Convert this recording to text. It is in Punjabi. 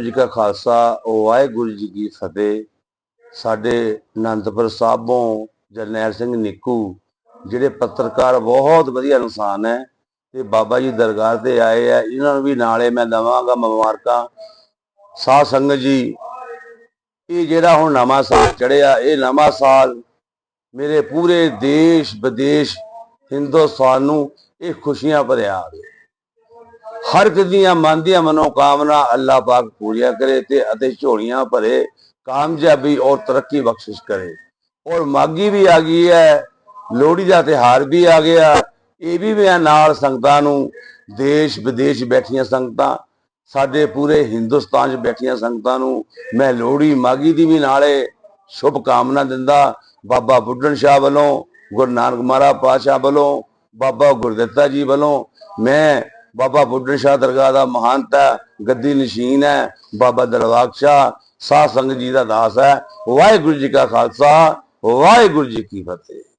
ਜੀ ਕਾ ਖਾਲਸਾ ਵਾਹਿਗੁਰੂ ਜੀ ਕੀ ਫਤਿਹ। ਸਾਡੇ ਅਨੰਦਪੁਰ ਸਾਹਿਬੋਂ ਜਰਨੈਲ ਸਿੰਘ ਨਿੱਕੂ, ਜਿਹੜੇ ਪੱਤਰਕਾਰ ਬਹੁਤ ਵਧੀਆ ਇਨਸਾਨ ਹੈ ਤੇ ਬਾਬਾ ਜੀ ਦਰਗਾਹ ਤੇ ਆਏ ਆ। ਇਹਨਾਂ ਨੂੰ ਵੀ ਨਾਲੇ ਮੈਂ ਦਵਾਂਗਾ ਮੁਬਾਰਕਾਂ। ਸਾਧ ਸੰਗਤ ਜੀ, ਇਹ ਜਿਹੜਾ ਹੁਣ ਨਵਾਂ ਸਾਲ ਚੜਿਆ ਇਹ ਨਵਾਂ ਸਾਲ ਮੇਰੇ ਪੂਰੇ ਦੇਸ਼ ਵਿਦੇਸ਼ ਹਿੰਦੁਸਤਾਨ ਨੂੰ ਇਹ ਖੁਸ਼ੀਆਂ ਭਰਿਆ। ਆਵੇ ਹਰ ਇੱਕ ਦੀਆਂ ਮਨ ਦੀਆਂ ਮਨੋਕਾਮਨਾ ਅੱਲਾਹ ਪਾਕ ਪੂਰੀਆਂ ਕਰੇ ਤੇ ਅਤੇ ਝੋਲੀਆਂ ਭਰੇ, ਕਾਮਯਾਬੀ ਔਰ ਤਰੱਕੀ ਬਖਸ਼ਿਸ਼ ਕਰੇ। ਔਰ ਮਾਗੀ ਵੀ ਆ ਗਈ ਹੈ, ਲੋਹੜੀ ਦਾ ਤਿਹਾਰ ਵੀ ਆ ਗਿਆ, ਇਹ ਵੀ ਮੈਂ ਨਾਲ ਸੰਗਤਾਂ ਨੂੰ ਦੇਸ਼ ਵਿਦੇਸ਼ ਬੈਠੀਆਂ ਸੰਗਤਾਂ, ਸਾਡੇ ਪੂਰੇ ਹਿੰਦੁਸਤਾਨ 'ਚ ਬੈਠੀਆਂ ਸੰਗਤਾਂ ਨੂੰ ਮੈਂ ਲੋਹੜੀ ਮਾਗੀ ਦੀ ਵੀ ਨਾਲੇ ਸ਼ੁਭ ਕਾਮਨਾ ਦਿੰਦਾ। ਬਾਬਾ ਬੁੱਢਣ ਸ਼ਾਹ ਵੱਲੋਂ, ਗੁਰੂ ਨਾਨਕ ਮਹਾਰਾਜ ਪਾਤਸ਼ਾਹ ਵੱਲੋਂ, ਬਾਬਾ ਗੁਰਦਿੱਤਾ ਜੀ ਵੱਲੋਂ ਮੈਂ ਬਾਬਾ ਬੁੱਢਣ ਸ਼ਾਹ ਦਰਗਾਹ ਦਾ ਮਹੰਤ ਹੈ ਗੱਦੀ ਨਸ਼ੀਨ ਹੈ, ਬਾਬਾ ਦਰਬਾਰ ਸ਼ਾਹ, ਸਾਧ ਸੰਗਤ ਜੀ ਦਾ ਦਾਸ ਹੈ। ਵਾਹਿਗੁਰੂ ਜੀ ਕਾ ਖਾਲਸਾ, ਵਾਹਿਗੁਰੂ ਜੀ ਕੀ ਫਤਿਹ।